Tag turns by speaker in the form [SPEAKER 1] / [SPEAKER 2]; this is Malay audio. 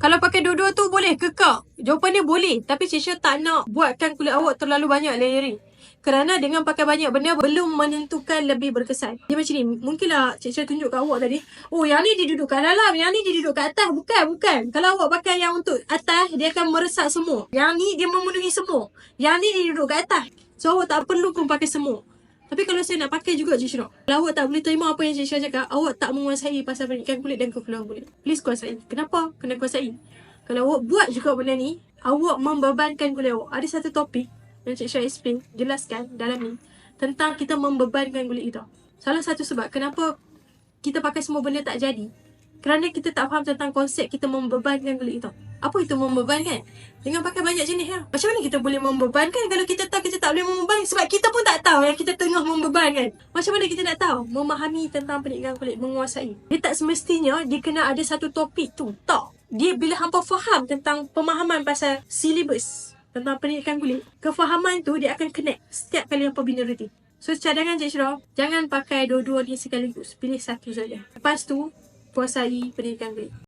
[SPEAKER 1] Kalau pakai dua-dua tu boleh ke kak? Jawapan dia boleh. Tapi Cik Syah tak nak buatkan kulit awak terlalu banyak layering. Kerana dengan pakai banyak benda belum menentukan lebih berkesan. Dia macam ni. Mungkinlah Cik Syah tunjuk kat awak tadi. Oh yang ni dia duduk kat dalam. Yang ni dia duduk kat atas. Bukan, bukan. Kalau awak pakai yang untuk atas, dia akan meresap semua. Yang ni dia memenuhi semua. Yang ni dia duduk kat atas. So awak tak perlu pun pakai semua. Tapi kalau saya nak pakai juga Cik Syirah. Kalau awak tak boleh terima apa yang Cik Syirah cakap, awak tak menguasai pasal pendidikan kulit dan kekulahan kulit. Please kuasai. Kenapa? Kena kuasai. Kalau awak buat juga benda ni, awak membebankan kulit awak. Ada satu topik yang Cik Syirah explain, jelaskan dalam ni. Tentang kita membebankan kulit kita. Salah satu sebab kenapa kita pakai semua benda tak jadi. Kerana kita tak faham tentang konsep kita membebankan kulit kita. Apa itu membebankan? Dengan pakai banyak jenis ya. Macam mana kita boleh membebankan kalau kita tahu kita tak boleh membeban? Sebab kita pun tak tahu yang kita tengah membebankan. Macam mana kita nak tahu? Memahami tentang pendidikan kulit, menguasai. Dia tak semestinya dia kena ada satu topik tu. Tak. Dia bila hampa faham tentang pemahaman pasal syllabus tentang pendidikan kulit, kefahaman tu dia akan connect setiap kali hampa bina rutin. So cadangan Cik Syirah, jangan pakai dua-dua ni sekaligus. Pilih satu saja. Lepas tu, kuasai pendidikan kulit.